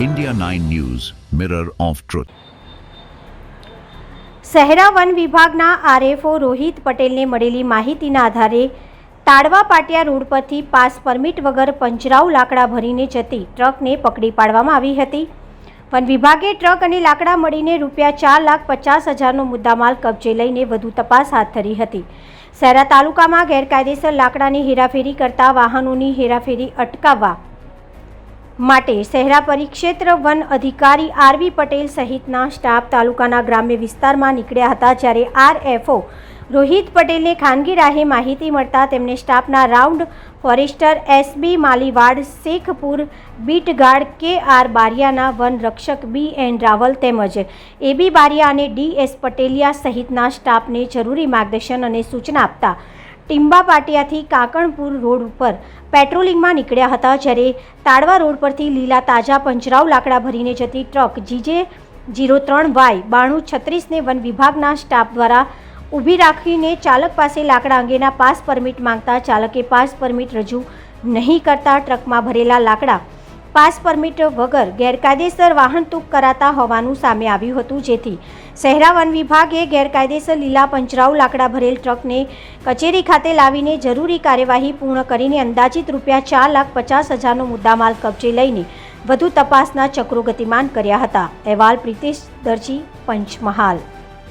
India 9 News, Mirror of Truth. Shahera one વિભાગના RFO Rohit પટેલને મળેલી માહિતીના આધારે તાડવા પાટિયા રોડ પરથી પાસ પરમિટ વગર પંજરાવ લાકડા ભરીને જતી ટ્રકને પકડી પાડવામાં આવી હતી વન વિભાગે ટ્રક અને લાકડા મળીને રૂપિયા ચાર લાખ પચાસ હજારનો મુદ્દામાલ કબજે લઈને વધુ તપાસ હાથ ધરી હતી શહેરા તાલુકામાં ગેરકાયદેસર લાકડાની હેરાફેરી કરતા વાહનોની હેરાફેરી અટકાવવા માટે શહેરા પરિક્ષેત્ર વન અધિકારી આરવી પટેલ સહિતના સ્ટાફ તાલુકાના ગ્રામ્ય વિસ્તારમાં નીકળ્યા હતા જ્યારે આરએફઓ રોહિત પટેલને ખાનગી રાહે માહિતી મળતા તેમને સ્ટાફના round forester SB Maliwad, Shekhpur beat guard K R બારિયાના વન રક્ષક બી એન રાવલ તેમજ એબી બારિયા અને ડી એસ પટેલિયા સહિતના સ્ટાફને જરૂરી માર્ગદર્શન અને સૂચના આપતા ટિંબા પાટિયાથી કાકણપુર રોડ ઉપર પેટ્રોલિંગમાં નીકળ્યા હતા જ્યારે તાડવા રોડ પરથી લીલા તાજા પંજરાવ લાકડા ભરીને જતી ટ્રક જીજે જીરો ત્રણ વાય બાણું છત્રીસને વન વિભાગના સ્ટાફ દ્વારા ઊભી રાખીને ચાલક પાસે લાકડા અંગેના પાસ પરમિટ માંગતા ચાલકે પાસ પરમિટ રજૂ નહીં કરતા ટ્રકમાં ભરેલા લાકડા પાસ પરમિટ વગર ગેરકાયદેસર વાહન તૂક કરાતા હોવાનું સામે આવ્યું હતું. જેથી શહેરા વન વિભાગે ગેરકાયદેસર લીલા પંજરાઉ લાકડા ભરેલ ટ્રકને કચેરી ખાતે લાવીને જરૂરી કાર્યવાહી પૂર્ણ કરીને અંદાજિત રૂપિયા ચાર લાખ પચાસ હજારનો મુદ્દામાલ કબજે લઈને વધુ તપાસના ચક્રો ગતિમાન કર્યા હતા. અહેવાલ પ્રિતેશ દરજી, પંચમહાલ.